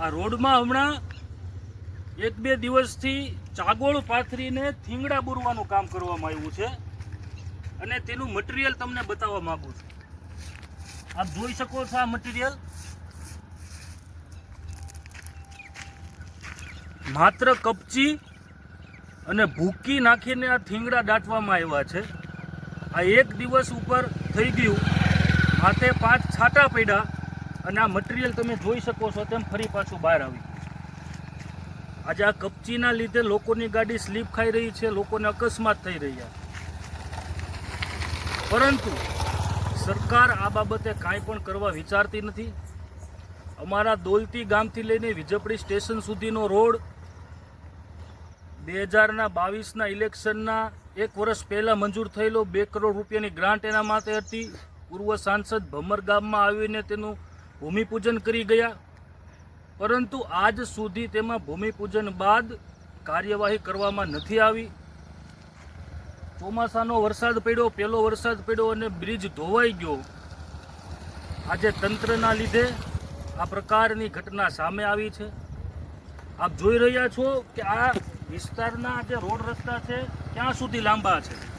આ રોડમાં હમણાં એક બે દિવસથી ચાગોળ પાથરીને થીંગડા બુરવાનું કામ કરવામાં આવ્યું છે. અને તેનું મટીરિયલ તમને બતાવવા માગું છું. આપ જોઈ શકો છો આ મટીરિયલ માત્ર કપચી અને ભૂકી નાખીને આ થીંગડા દાટવામાં આવ્યા છે. આ એક દિવસ ઉપર થઈ ગયું. માથે પાંચ છાંટા પડ્યા. અને આ મટીરિયલ તમે જોઈ શકો છો તેમ ફરી પાછું બહાર આવી આજે આ કપચીના લીધે લોકોની ગાડી સ્લીપ ખાઈ રહી છે, લોકોને અકસ્માત થઈ રહ્યા પરંતુ સરકાર આ બાબતે કાંઈ પણ કરવા વિચારતી નથી. અમારા દોલતી ગામથી લઈને વિજપડી સ્ટેશન સુધીનો રોડ બે હજારના બાવીસના ઇલેક્શનના એક વર્ષ પહેલાં મંજૂર થયેલો બે કરોડ રૂપિયાની ગ્રાન્ટ એના માટે હતી. પૂર્વ સાંસદ ભમર ગામમાં આવીને તેનું ભૂમિપૂજન કરી ગયા. પરંતુ આજ સુધી તેમાં ભૂમિપૂજન બાદ કાર્યવાહી કરવામાં નથી આવી. ચોમાસાનો વરસાદ પડ્યો, પહેલો વરસાદ પડ્યો અને બ્રિજ ધોવાઈ ગયો. આજે તંત્રના લીધે આ પ્રકારની ઘટના સામે આવી છે. આપ જોઈ રહ્યા છો કે આ વિસ્તારના જે રોડ રસ્તા છે ક્યાં સુધી લાંબા છે.